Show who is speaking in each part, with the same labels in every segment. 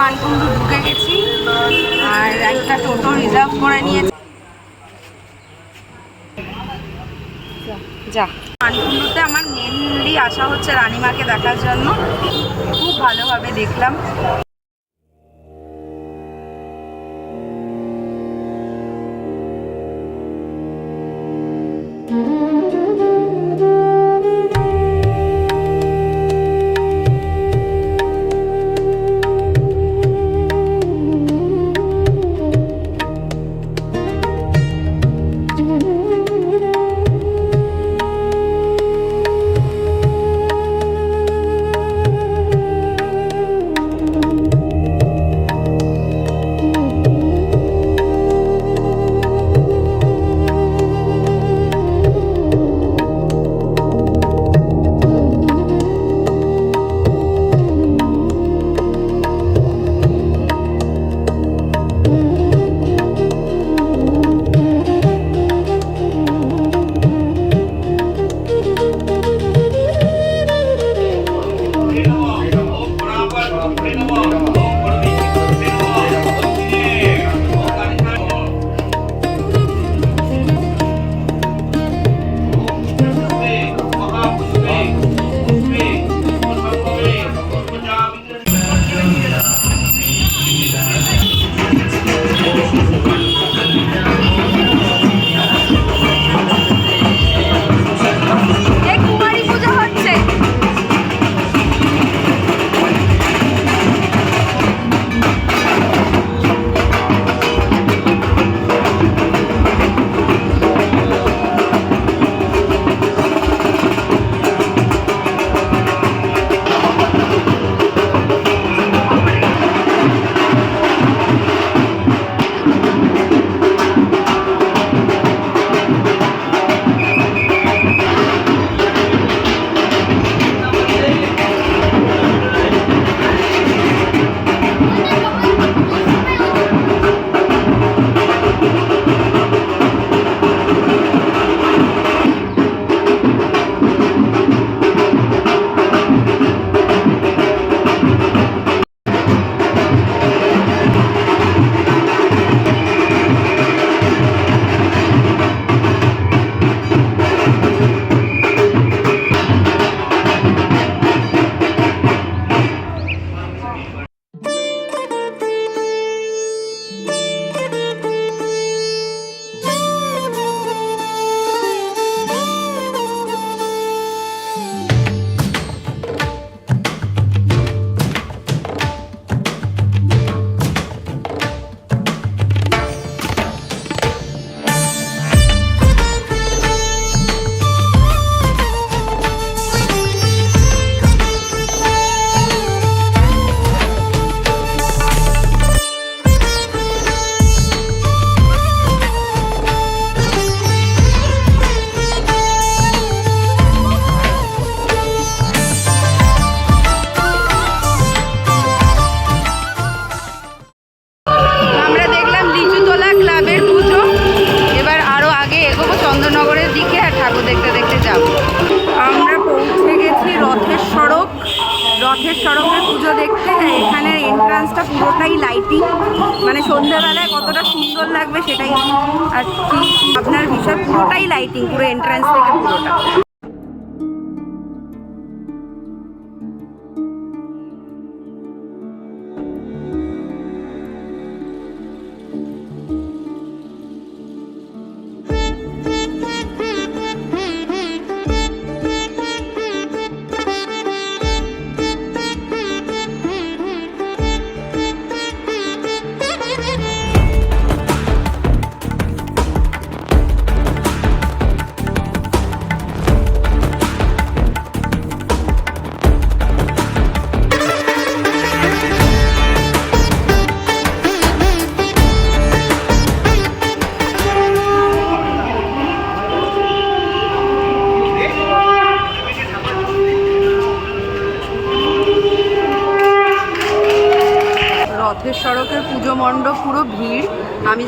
Speaker 1: মানকুণ্ডু ঢুকে গেছি আর একটা টোটো রিজার্ভ করে নিয়েছি। যা। মানকুণ্ডুতে আমার মেনলি আসা হচ্ছে রানিমাকে দেখার জন্য। খুব ভালোভাবে দেখলাম। চন্দ্রনগরের দিকে আর ঠাকুর দেখতে দেখতে যাব। আমরা পৌঁছে গেছি রথের সড়ক রথের সড়কে পুজো দেখতে হ্যাঁ এখানে এন্ট্রান্সটা পুরোটাই লাইটিং মানে সন্ধ্যেবেলায় কতটা সুন্দর লাগবে সেটাই। আর আপনার বিষয় পুরোটাই লাইটিং পুরো এন্ট্রান্স থেকে পুরোটা।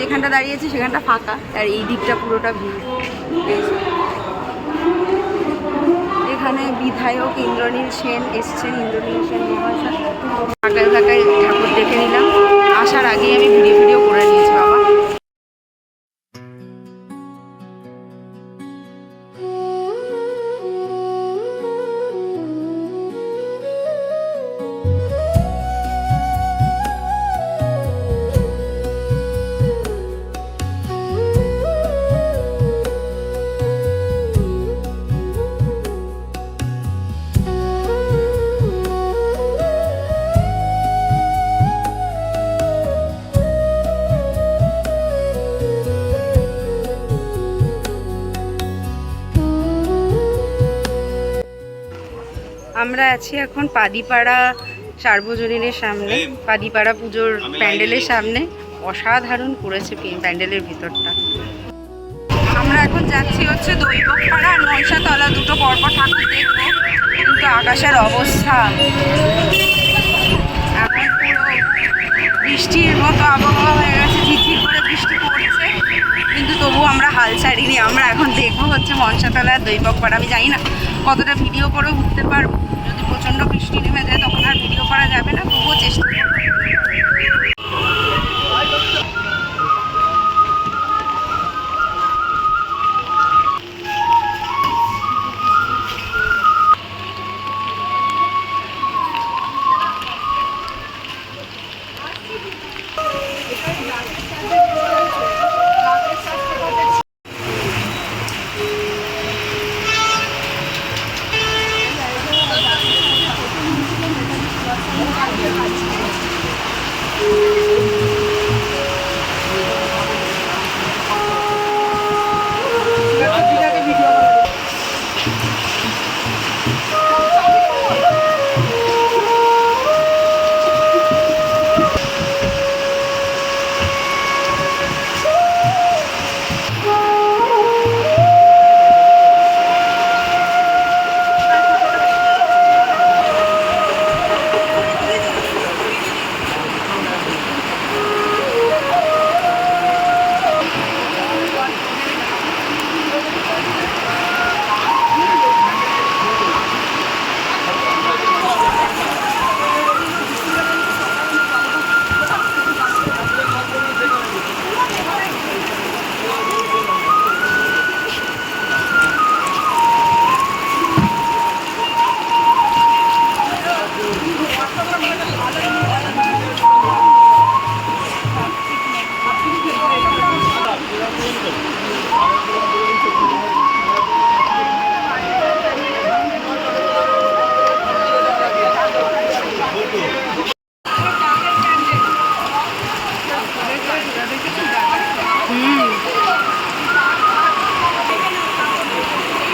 Speaker 1: যেখানটা দাঁড়িয়েছি সেখানটা ফাঁকা, আর এই দিকটা পুরোটা ভিড়। এখানে বিধায়ক ইন্দ্রনীল সেন এসছেন, ইন্দ্রনীল সেন মহাশয়। ফাঁকায় ফাঁকায় ঠাকুর দেখে নিলাম। আসার আগেই আমি ভিডিও আমরা আছি এখন পাদিপাড়া সার্বজনীনের সামনে পাদিপাড়া পুজোর প্যান্ডেলের সামনে। অসাধারণ করেছে প্যান্ডেলের ভিতরটা। আমরা এখন যাচ্ছি হচ্ছে দৈবপাড়া আর মনসাতলা দুটো পরপর ঠাকুর দেখব। কিন্তু আকাশের অবস্থা এখন পুরো বৃষ্টির মতো আবহাওয়া হয়ে গেছে ঝিরঝির করে বৃষ্টি পড়ছে। কিন্তু তবুও আমরা হাল ছাড়িনি। আমরা এখন দেখব হচ্ছে মনসাতলা আর দৈবপাড়া আমি জানি না কতটা ভিডিও করেও উঠতে পারব। যদি প্রচণ্ড বৃষ্টি নেমে যায়, তখন আর ভিডিও করা যাবে না। তবুও চেষ্টা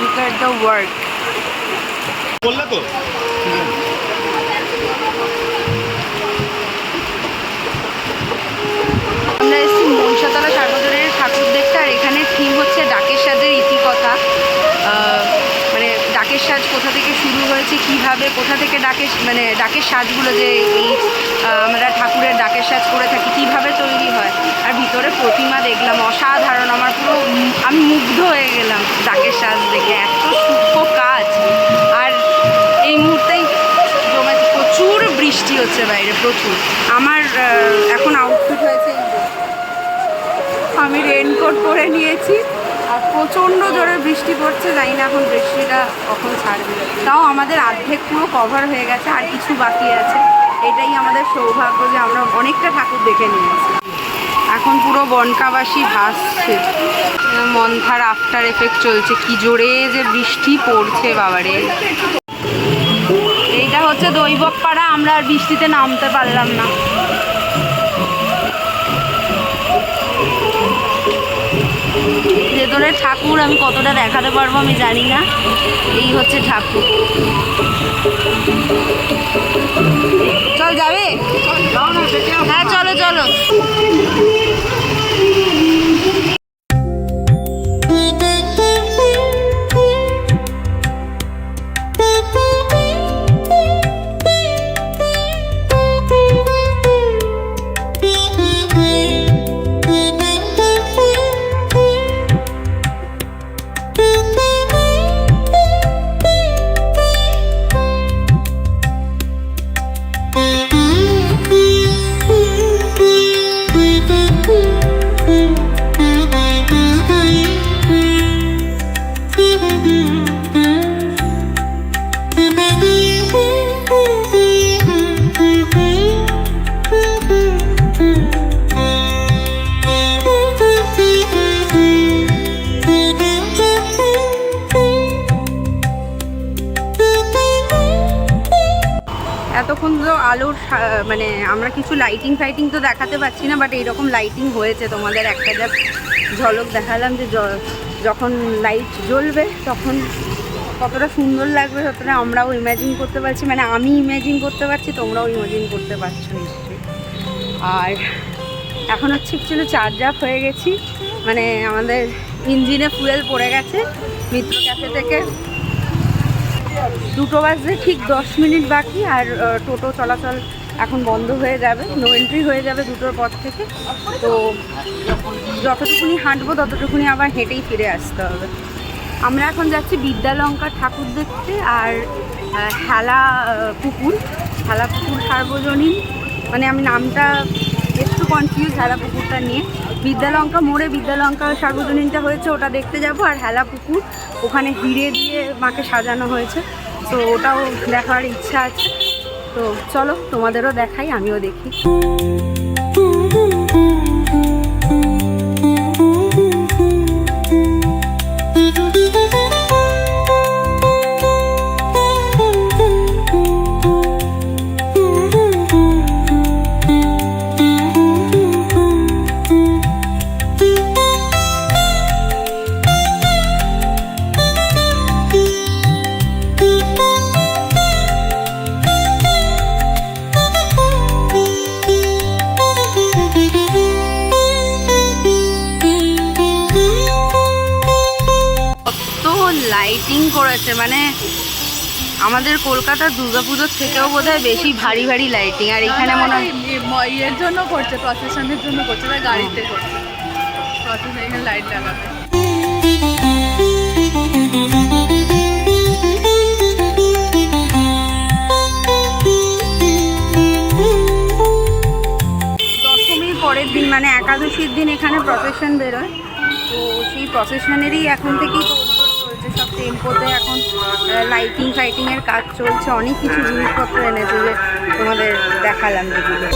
Speaker 1: Look at the work. ডাকের সাজ কোথা থেকে শুরু হয়েছে, কীভাবে, কোথা থেকে ডাকের মানে ডাকের সাজগুলো যে এই আমরা ঠাকুরের ডাকের সাজ করে থাকি, কীভাবে তৈরি হয়? আর ভিতরে প্রতিমা দেখলাম, অসাধারণ, আমার পুরো আমি মুগ্ধ হয়ে গেলাম ডাকের সাজ দেখে, এত সূক্ষ্ম কাজ। আর এই মুহূর্তেই প্রচুর বৃষ্টি হচ্ছে বাইরে, প্রচুর। আমার এখন আউটফিট হয়েছে আমি রেনকোট পরে নিয়েছি। আর প্রচণ্ড জোরে বৃষ্টি পড়ছে, জানি না এখন বৃষ্টিটা কখন ছাড়বে। তাও আমাদের অর্ধেক পুরো কভার হয়ে গেছে, আর কিছু বাকি আছে। এটাই আমাদের সৌভাগ্য যে আমরা অনেকটা ঠাকুর দেখে নিয়েছি। এখন পুরো বনকাবাসী ভাসছে। মন্থার আফটার এফেক্ট চলছে, কি জোরে যে বৃষ্টি পড়ছে, বাবারে। এইটা হচ্ছে দৈবক পাড়া আমরা আর বৃষ্টিতে নামতে পারলাম না। ভেতরে ঠাকুর আমি কতটা দেখাতে পারব আমি জানি না। এই হচ্ছে ঠাকুর। চল যাবে? হ্যাঁ চলো চলো। আলোর মানে আমরা কিছু লাইটিং ফাইটিং তো দেখাতে পাচ্ছি না বাট এইরকম লাইটিং হয়েছে তোমাদের একটা যা ঝলক দেখালাম যে যখন লাইট জ্বলবে তখন কতটা সুন্দর লাগবে, ততটা আমরাও ইমাজিন করতে পারছি মানে আমি ইমাজিন করতে পারছি, তোমরাও ইমাজিন করতে পারছ নিশ্চয়ই। আর এখন হচ্ছে একচুয়ালি চার্জ আপ হয়ে গেছি মানে আমাদের ইঞ্জিনে ফুয়েল পড়ে গেছে, মিত্র ক্যাফে থেকে। দুটো বাজতে ঠিক দশ মিনিট বাকি আর টোটো চলাচল এখন বন্ধ হয়ে যাবে নো এন্ট্রি হয়ে যাবে দুটোর পর থেকে। তো যতটুকুনি হাঁটবো ততটুকুনি আবার হেঁটেই ফিরে আসতে হবে। আমরা এখন যাচ্ছি বিদ্যালঙ্কা ঠাকুর দেখতে আর হেলা পুকুর। হেলা পুকুর সার্বজনীন। মানে আমি নামটা একটু কনফিউজ হেলা পুকুরটা নিয়ে। বিদ্যালঙ্কা মোড়ে বিদ্যালঙ্কা সার্বজনীনটা হয়েছে, ওটা দেখতে যাব, আর হেলা পুকুর, ওখানে হিরে দিয়ে মাকে সাজানো হয়েছে। তো ওটাও দেখার ইচ্ছা আছে। তো চলো, তোমাদেরও দেখাই, আমিও দেখি। লাইটিং করেছে মানে আমাদের কলকাতার দুর্গাপুজোর থেকেও বোধহয় বেশি ভারী ভারী লাইটিং আর এখানে মনে হয়
Speaker 2: ইয়ের জন্য করছে প্রসেশনের জন্য করছে তাই গাড়িতে করছে। প্রসেশন লাইট লাগাবে।
Speaker 1: দশমীর পরের দিন মানে একাদশীর দিন এখানে প্রসেশন বেরোয়। তো সেই প্রসেশনেরই এখন থেকেই চলছে সব টেম্পোতে এখন লাইটিং ফাইটিংয়ের কাজ চলছে, অনেক কিছু জিনিসপত্র এনেছে যে তোমাদের দেখালাম যেগুলো।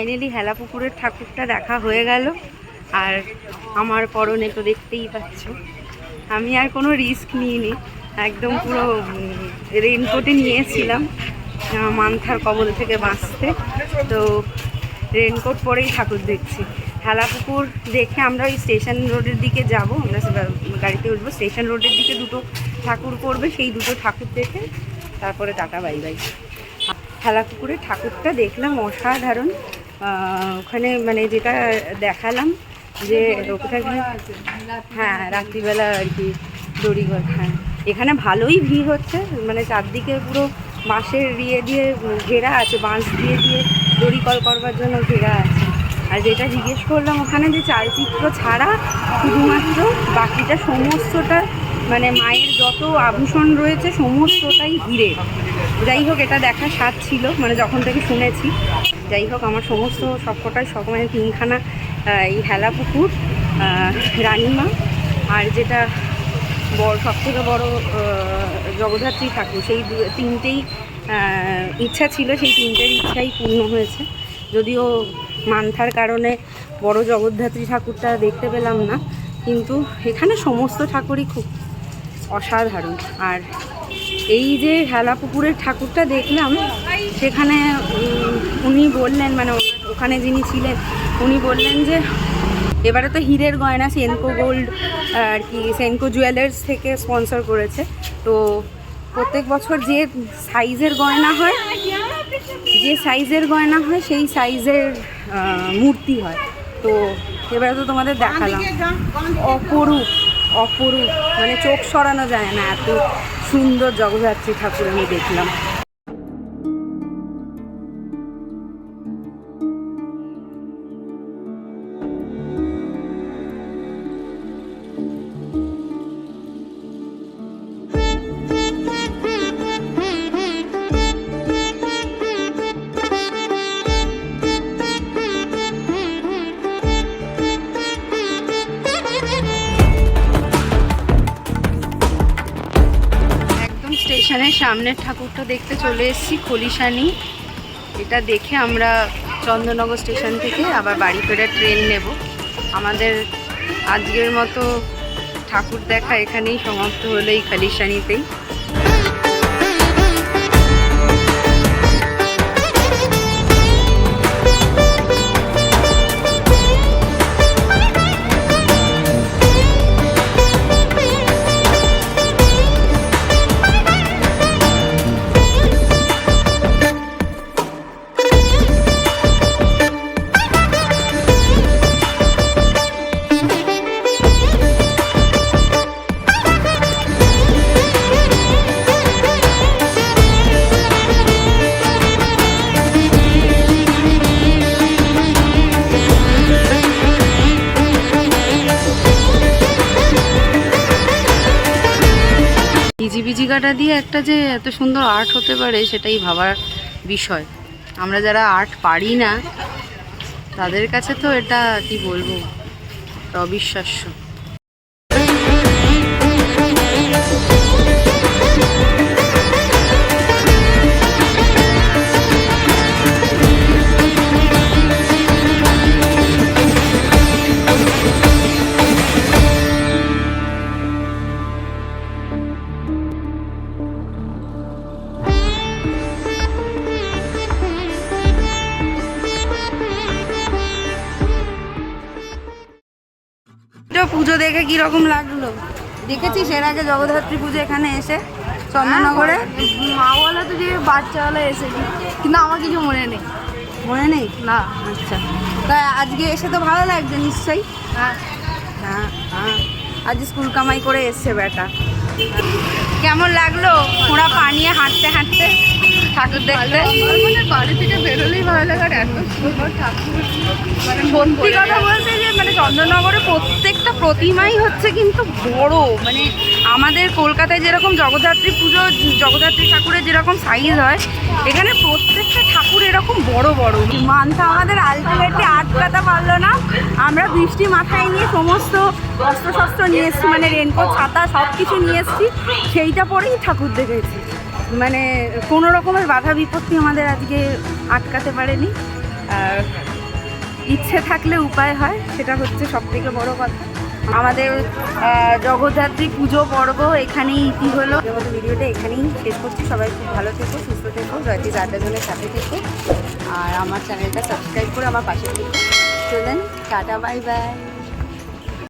Speaker 1: ফাইনালি হেলা পুকুরের ঠাকুরটা দেখা হয়ে গেল। আর আমার পরনে তো দেখতেই পাচ্ছ। আমি আর কোনো রিস্ক নিইনি। একদম পুরো রেনকোটে নিয়েছিলাম মান্থার কবল থেকে বাঁচতে। তো রেনকোট পরেই ঠাকুর দেখছি। হেলা পুকুর দেখে আমরা ওই স্টেশন রোডের দিকে যাব। আমরা গাড়িতে উঠবো। স্টেশন রোডের দিকে দুটো ঠাকুর করবে। সেই দুটো ঠাকুর দেখে তারপরে টাটা বাই বাই খেলা পুকুরে ঠাকুরটা দেখলাম অসাধারণ। ওখানে মানে যেটা দেখালাম যে হ্যাঁ রাত্রিবেলা আর কি দড়িঘর হ্যাঁ। এখানে ভালোই ভিড় হচ্ছে মানে চারদিকে পুরো বাঁশের ইয়ে দিয়ে ঘেরা আছে, বাঁশ দিয়ে দিয়ে দড়ি কল করবার জন্য ঘেরা আছে। আর যেটা জিজ্ঞেস করলাম ওখানে যে চালচিত্র ছাড়া শুধুমাত্র বাকিটা সমস্তটা মানে মায়ের যত আভূষণ রয়েছে, সমস্তটাই হীরের যাই হোক, এটা দেখার স্বাদ ছিল মানে যখন থেকে শুনেছি। যাই হোক, আমার সমস্ত সবকটাই সব মানে তিনখানা এই হেলা পুকুর রানীমা আর যেটা বড় সব থেকে বড় জগদ্ধাত্রী ঠাকুর, সেই তিনটেই ইচ্ছা ছিল, সেই তিনটের ইচ্ছাই পূর্ণ হয়েছে। যদিও মান্থার কারণে বড় জগদ্ধাত্রী ঠাকুরটা দেখতে পেলাম না, কিন্তু এখানে সমস্ত ঠাকুরই খুব অসাধারণ। আর এই যে হেলা পুকুরের ঠাকুরটা দেখলাম, সেখানে উনি বললেন মানে ওখানে যিনি ছিলেন, উনি বললেন যে, এবারে তো হীরের গয়না সেনকো গোল্ড, আর কি, সেনকো জুয়েলার্স থেকে স্পন্সর করেছে। তো প্রত্যেক বছর যে সাইজের গয়না হয়, যে সাইজের গয়না হয়, সেই সাইজের মূর্তি হয়। তো এবারে তো তোমাদের দেখালাম। অপরূপ। অপরূপ মানে চোখ সরানো যায় না এত সুন্দর জগদ্ধাত্রী ঠাকুর আমি দেখলাম। স্টেশনের সামনের ঠাকুরটা দেখতে চলে এসেছি, খলিশানি। এটা দেখে আমরা চন্দ্রনগর স্টেশন থেকে আবার বাড়ি ফেরার ট্রেন নেব। আমাদের আজকের মতো ঠাকুর দেখা এখানেই সমাপ্ত হলো এই খালিশানিতেই। কাটা দিয়ে একটা যে এত সুন্দর আর্ট হতে পারে সেটাই ভাবার বিষয়। আমরা যারা আর্ট পারি না, তাদের কাছে তো এটা কি বলব? অবিশ্বাস্য। দেখে কি রকম লাগল? দেখেছিস? এর আগে জগদ্ধাত্রী পুজো এখানে এসে চন্দননগরে?
Speaker 2: মাওয়ালা তো যে বাচ্চাওয়ালা এসেছে কিন্তু আমার কিছু মনে নেই।
Speaker 1: মনে নেই?
Speaker 2: না।
Speaker 1: আচ্ছা। তা আজকে এসে তো ভালো লাগছে নিশ্চয়ই?
Speaker 2: হ্যাঁ।
Speaker 1: হ্যাঁ হ্যাঁ। আজ স্কুল কামাই করে এসছে বেটা। কেমন লাগল? ওরা পানিয়ে হাঁটতে হাঁটতে? ঠাকুর দেখতে।
Speaker 2: মানে বাড়ি থেকে বেরোলেই ভালো লাগে আর এত সুন্দর ঠাকুর। মানে
Speaker 1: সত্যি কথা বলতে যে মানে চন্দননগরে প্রত্যেকটা প্রতিমাই হচ্ছে কিন্তু বড়। মানে আমাদের কলকাতায় যেরকম জগদ্ধাত্রী পুজো জগদ্ধাত্রী ঠাকুরের যেরকম সাইজ হয় এখানে প্রত্যেকটা ঠাকুর এরকম বড় বড়। মানটা আমাদের আলটিমেটলি আটকাতে পারল না। আমরা বৃষ্টি মাথায় নিয়ে সমস্ত অস্ত্রশস্ত্র নিয়ে এসেছি মানে রেনকোট ছাতা সব কিছু নিয়ে এসেছি। সেইটা পরেই ঠাকুর দেখেছি। মানে কোনো রকমের বাধা বিপত্তি আমাদের আজকে আটকাতে পারেনি। আর ইচ্ছে থাকলে উপায় হয়, সেটা হচ্ছে সব থেকে বড় কথা। আমাদের জগদ্ধাত্রী পুজো পর্ব এখানেই ইতি হলো। আমাদের ভিডিওটা এখানেই শেষ করছি। সবাই খুব ভালো থেকো, সুস্থ থেকো জয়তি আড্ডাজনের সাথে থেকো। আর আমার চ্যানেলটা সাবস্ক্রাইব করে আমার পাশে থেকো। চলেন, টাটা, বাই বাই।